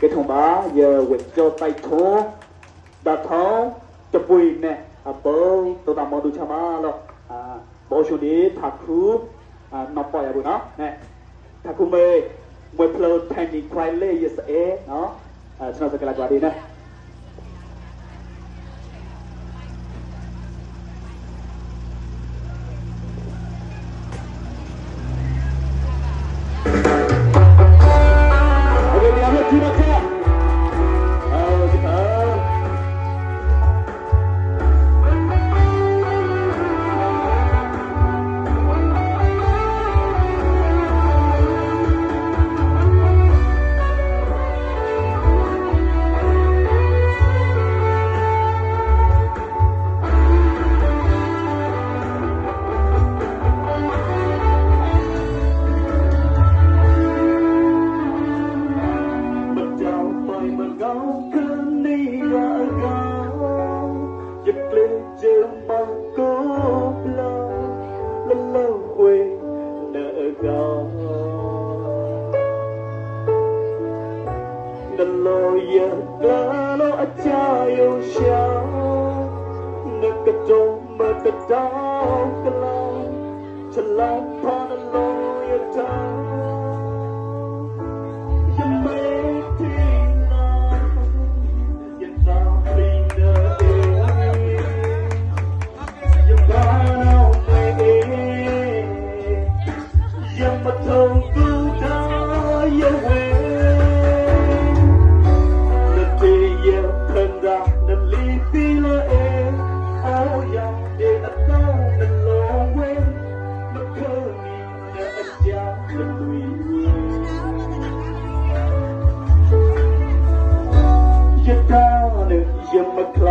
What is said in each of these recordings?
គេថាបាយើវិជ្ជាតៃធោបាថោចពុយណេះអបោទៅតាមមកដូចឆាបាឡោះអាបោជូនីថាគូអាណប៉យអបណោះណែថាគូមេមួយផ្លូវថេនឌីខ្វៃលេយេសអេណោះឆ្នាំសកលជារីណេះ down below to love upon a lawyer down.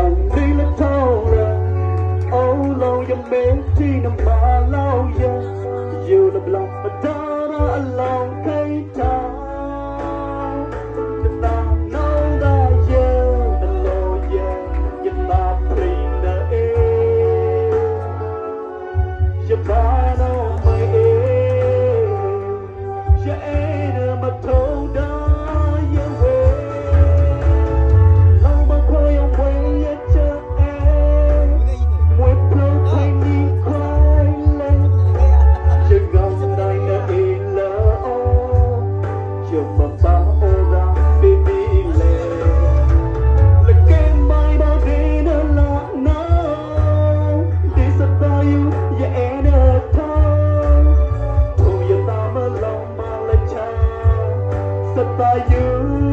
thành đi lên thâu âu lâu yang bê thi yeah you the block but da alone. tayo